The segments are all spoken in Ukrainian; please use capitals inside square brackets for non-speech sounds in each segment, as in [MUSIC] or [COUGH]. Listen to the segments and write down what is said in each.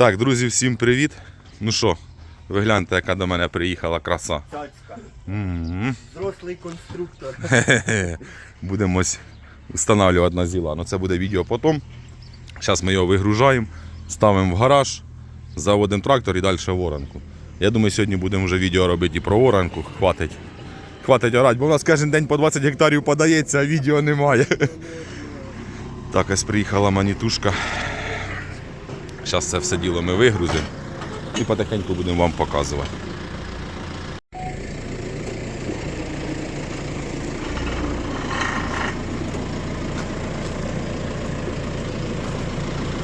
Так, друзі, всім привіт. Ну що, ви гляньте, яка до мене приїхала краса. Тачка. Взрослий конструктор. [LAUGHS] Будемо встановлювати на зіла. Ну це буде відео потім. Зараз ми його вигружаємо, ставимо в гараж, заводимо трактор і далі в оранку. Я думаю, сьогодні будемо вже відео робити і про оранку. Хватить. Хватить орати, бо у нас кожен день по 20 гектарів подається, а відео немає. [LAUGHS] Так, ось приїхала манітушка. Зараз це все діло ми вигрузимо і потихеньку будемо вам показувати.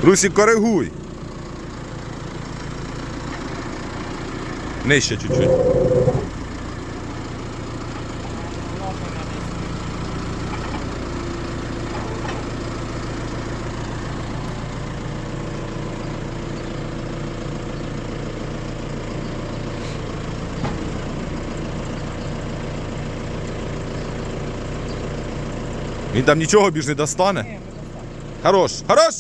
Русі, коригуй. Нижче чуть-чуть. Він там нічого більш не достане. Хорош, хорош!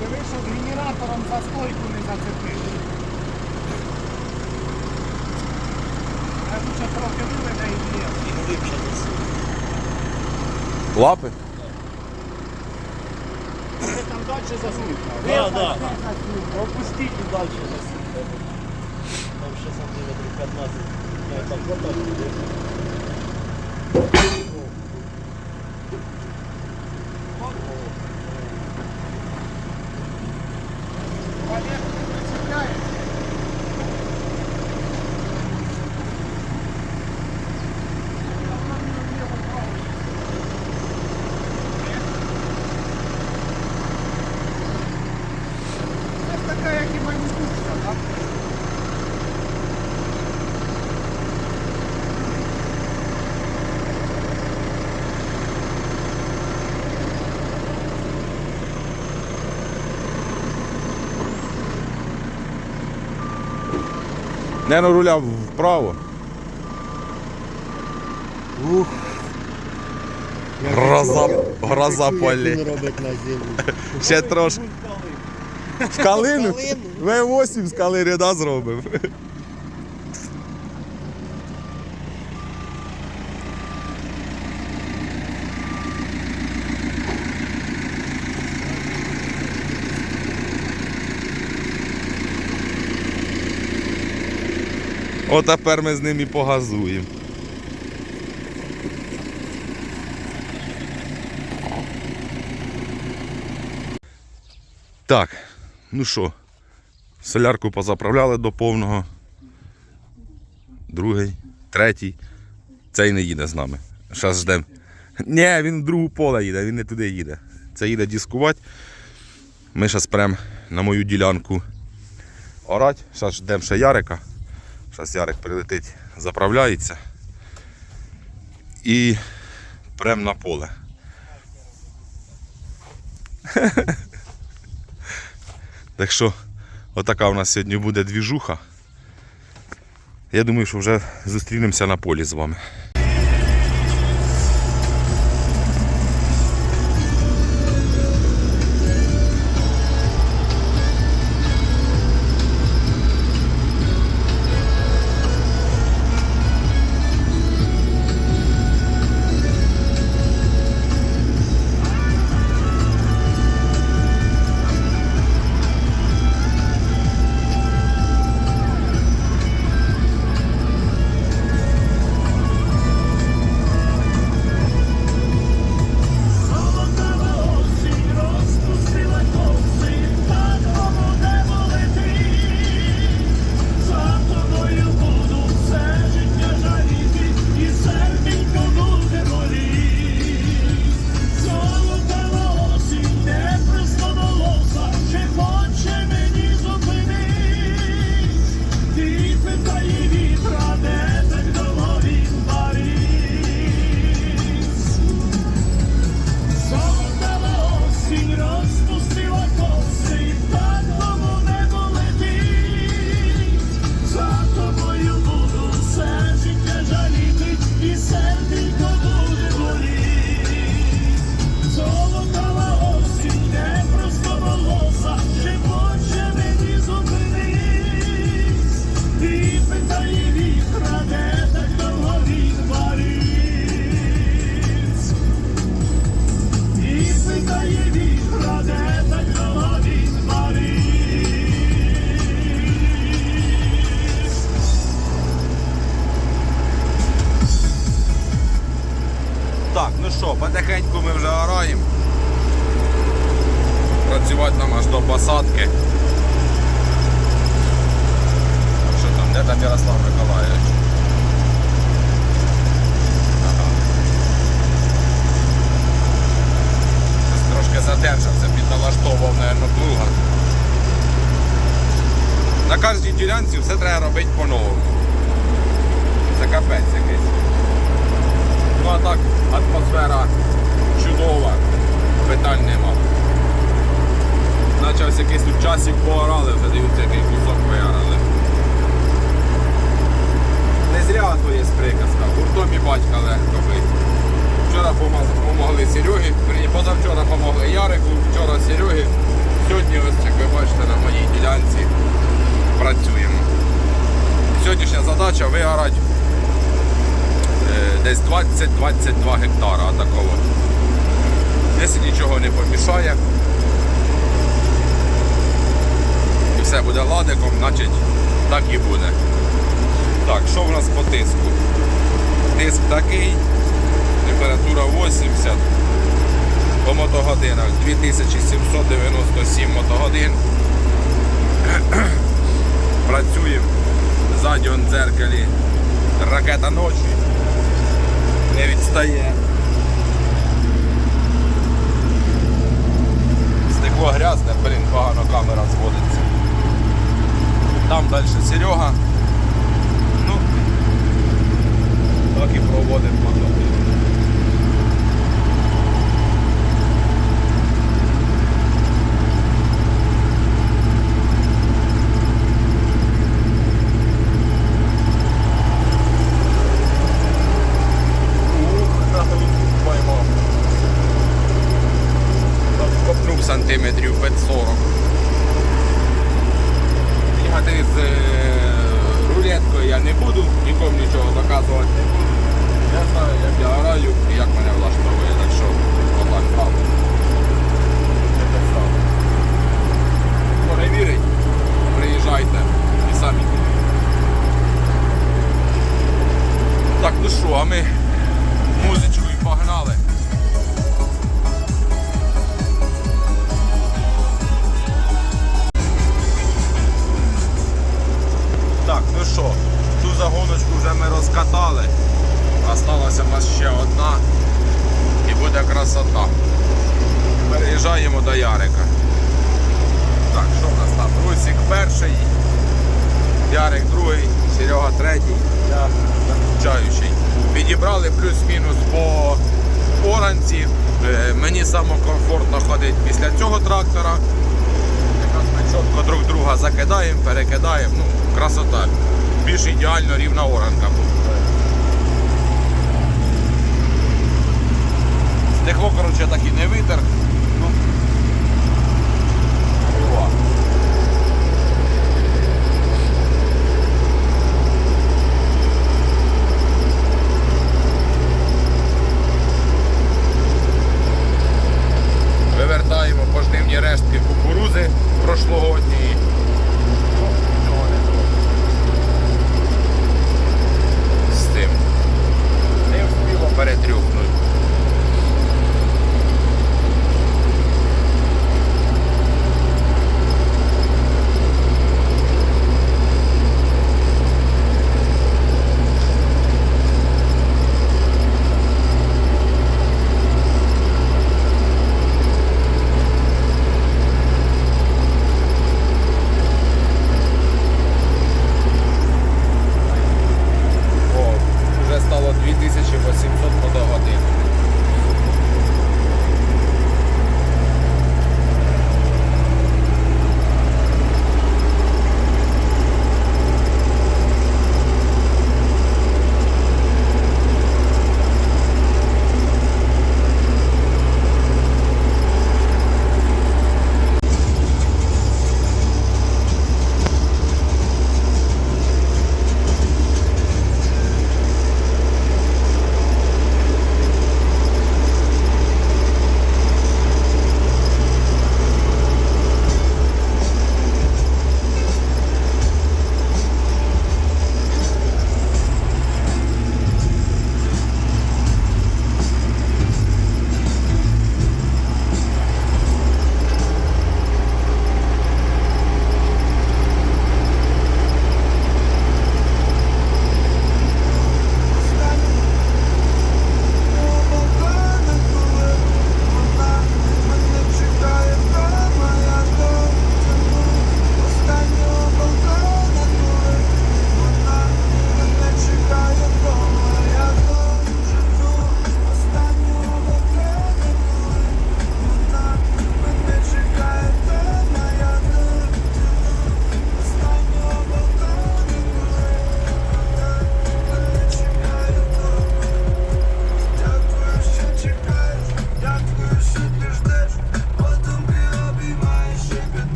Диви, щоб генератором за стойку не зацепили. Я лучше трохи виведе і глибше. Лапи. Там далі засунь. Да, да. Опустіть і далі засунь. Там ще сантиметрів 15. Я так отак буде. Валер, прицепляє. Це ж така, як і манітушка, так? Не на руля вправо. Ух. Гроза, гроза полі. робить на землі. [LAUGHS] Ще трошки. В калину? В8 з калини да, зробив. Отепер ми з ним і погазуємо. Так, ну що, солярку позаправляли до повного. Другий, третій. Цей не їде з нами. Зараз ждемо. Ні, він в другу поле їде, він не туди їде. Це їде дискувати. Ми зараз прям на мою ділянку орать. Зараз ждемо ще Ярика. Зараз Ярик прилетить, заправляється. І прям на поле. [LAUGHS] Так що, отака у нас сьогодні буде двіжуха. Я думаю, що вже зустрінемося на полі з вами. Що, потихеньку ми вже граємо. Працювати нам аж до посадки. Що там, де там Ярослав Миколаївич? Ага. Трошки задержався, підналаштовував, мабуть, плуга. На кожній ділянці все треба робити по-новому. Це капець 20-22 гектара такого. Якщо нічого не помішає, і все буде ладиком, значить так і буде. Так, що в нас по тиску? Тиск такий, температура 80, по мотогодинах 2797 мотогодин. Працюємо в задньому дзеркалі. Ракета ночі не відстає. Стекло грязне, блін, погано камера зводиться. Там далі Серега. Ну, так і проводимо Б40. З е, рулеткою я не буду, нікому нічого доказувати не буду. Я знаю, як я граю і як мене влаштовує, так що отак правда. Хто не вірить, приїжджайте і самі. Так, ну що, а ми музичкою погнали. Вже ми розкатали. Осталася в нас ще одна і буде красота. Переїжджаємо до Ярика. Так, що в нас там? Русик перший, Ярик другий, Серега третій, я заключаючий. Підібрали плюс-мінус по оранці. Е, Мені самокомфортно ходити після цього трактора. Якраз ми чітко друг друга закидаємо, перекидаємо. Ну, красота. Більш ідеально рівна оранка. Стекло, коротше, так і не витер. Ну. Вивертаємо пожнивні рештки кукурузи прошлогодньої.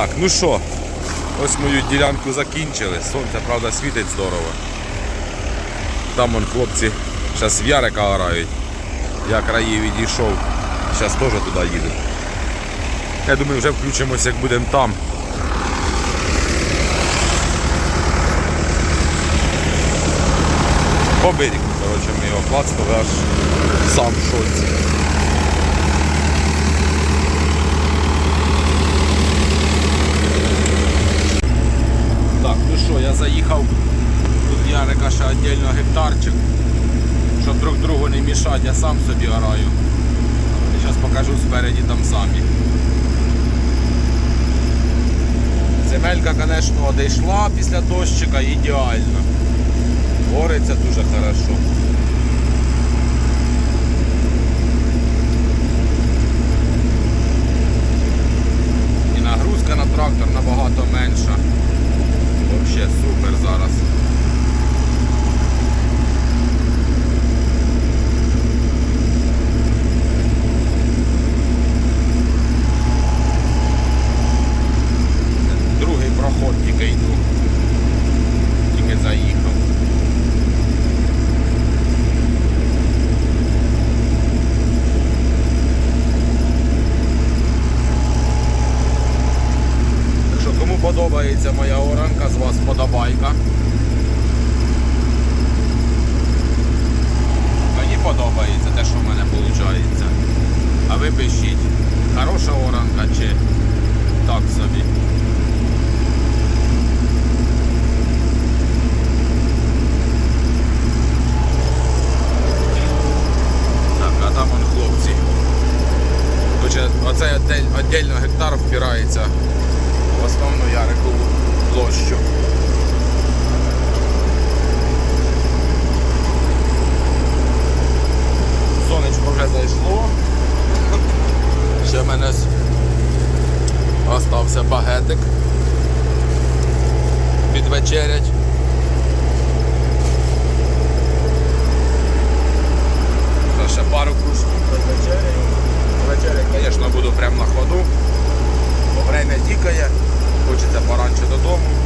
Так, ну що, ось мою ділянку закінчили. Сонце, правда, світить здорово. Там вон хлопці зараз в Ярика грають. Я краї відійшов. Зараз теж туди їду. Я думаю, вже включимося, як будемо там. По берегу, коротше, ми його клацнули аж сам в шоці. Так, ну що, я заїхав. Тут Ярика ще віддільно гектарчик. Щоб друг другу не мішати, я сам собі ораю. Зараз покажу спереді там самі. Земелька, звісно, одійшла після дощика ідеально. Гориться дуже хорошо. І нагрузка на трактор набагато менша. Вообще супер зараз. Другий проход тільки йду. Тільки заїхав. Так що кому подобається моя оранка, з вас подобайка. Мені подобається те, що в мене виходить. А ви пишіть, хороша оранка чи так собі. Так, а там вон хлопці. Хоча оцей отдель- гектар впирається площу. Сонечко вже зайшло. Ще в мене остався багетик. Підвечерять. Ще пару кружків вечеряю. Вечерять, звісно, буду прямо на ходу. Бо время тікає, хочеться поранше додому.